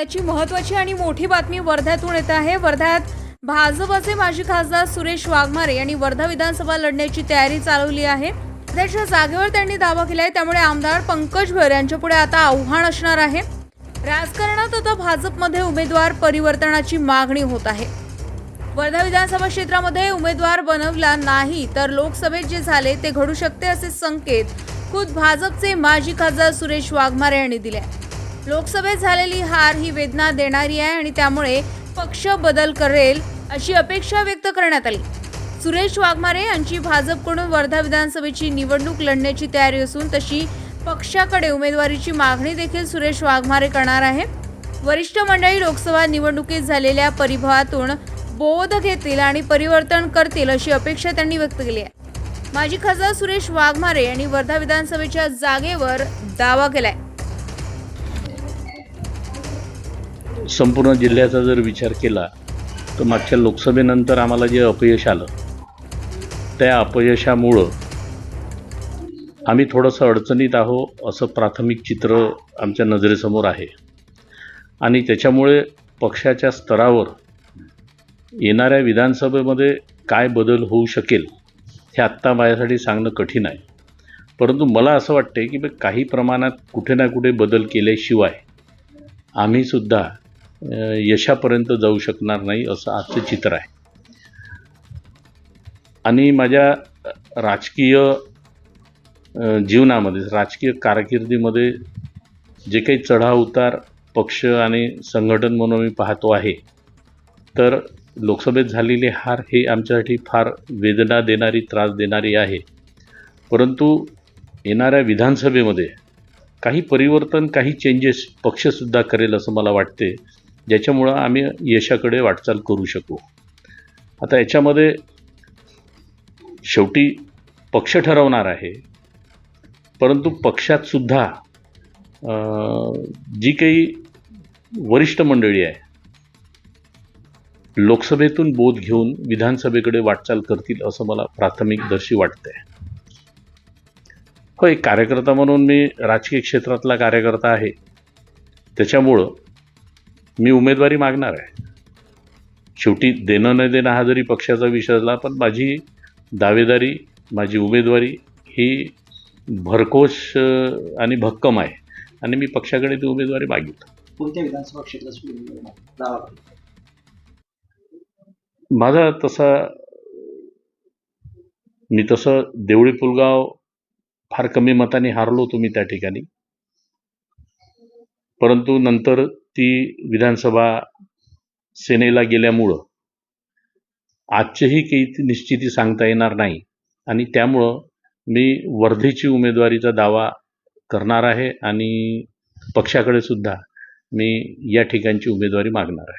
आताची महत्वाची आणि मोठी बातमी वर्ध्यातून येत आहे. वर्ध्यात भाजपचे माजी खासदार सुरेश वाघमारे यांनी वर्धा विधानसभा लढण्याची तयारी चालवली आहे. त्याच्या जागेवर त्यांनी दावा आहे त्यामुळे आमदार पंकज भैर यांच्यापुढे आता आव्हान असणार आहे. राजकारणात आता भाजपमध्ये उमेदवार परिवर्तनाची मागणी होत आहे. वर्धा विधानसभा क्षेत्रामध्ये उमेदवार बनवला नाही तर लोकसभेत जे झाले ते घडू शकते असे संकेत खुद भाजपचे माजी खासदार सुरेश वाघमारे यांनी दिले लोकसभेत झालेली हार ही वेदना देणारी आहे आणि त्यामुळे पक्ष बदल करेल अशी अपेक्षा व्यक्त करण्यात आली. सुरेश वाघमारे यांची भाजपकडून वर्धा विधानसभेची निवडणूक लढण्याची तयारी असून तशी पक्षाकडे उमेदवारीची मागणी देखील सुरेश वाघमारे करणार आहे. वरिष्ठ मंडळी लोकसभा निवडणुकीत झालेल्या परिभवातून बोध घेतील आणि परिवर्तन करतील अशी अपेक्षा त्यांनी व्यक्त केली आहे. माजी खासदार सुरेश वाघमारे यांनी वर्धा विधानसभेच्या जागेवर दावा केलाय. संपूर्ण जिल्ह्याचा जर विचार केला तर मागच्या लोकसभेनंतर आम्हाला जे अपयश आलं त्या अपयशामुळं आम्ही थोडंसं अडचणीत आहो असं प्राथमिक चित्र आमच्या नजरेसमोर आहे. आणि त्याच्यामुळे पक्षाच्या स्तरावर येणाऱ्या विधानसभेमध्ये काय बदल होऊ शकेल हे आत्ता माझ्यासाठी सांगणं कठीण आहे. परंतु मला असं वाटते की काही प्रमाणात कुठे ना कुठे बदल केल्याशिवाय आम्हीसुद्धा यशापर्यंत जाऊ शकणार नाही असं आजचं चित्र आहे. आणि माझ्या राजकीय जीवनामध्ये राजकीय कारकिर्दीमध्ये जे काही चढाव उतार पक्ष आणि संघटन म्हणून मी पाहतो आहे तर लोकसभेत झालेली हार हे आमच्यासाठी फार वेदना देणारी त्रास देणारी आहे. परंतु येणाऱ्या विधानसभेमध्ये काही परिवर्तन काही चेंजेस पक्षसुद्धा करेल असं मला वाटते. ज्याच्यामुळं आम्ही यशाकडे वाटचाल करू शकू. आता याच्यामध्ये शेवटी पक्ष ठरवणार आहे. परंतु पक्षातसुद्धा जी काही वरिष्ठ मंडळी आहे लोकसभेतून बोध घेऊन विधानसभेकडे वाटचाल करतील असं मला प्राथमिक दर्शी वाटतंय. हो एक कार्यकर्ता म्हणून मी राजकीय क्षेत्रातला कार्यकर्ता आहे. त्याच्यामुळं मी उमेदवारी मागणार आहे. शेवटी देणं न देणं हा जरी पक्षाचा विषय असला पण माझी दावेदारी माझी उमेदवारी ही भरकोश आणि भक्कम आहे. आणि मी पक्षाकडे ती उमेदवारी मागितली. कोणत्या विधानसभा करतो माझा तसा मी तसं देवळी पुलगाव फार कमी मताने हारलो होतो मी त्या ठिकाणी. परंतु नंतर ती विधानसभा सेनेला गेल्यामुळं आजचीही काही निश्चिती सांगता येणार नाही. आणि त्यामुळं मी वर्धेची उमेदवारीचा दावा करणार आहे आणि पक्षाकडे सुद्धा मी या ठिकाणची उमेदवारी मागणार आहे.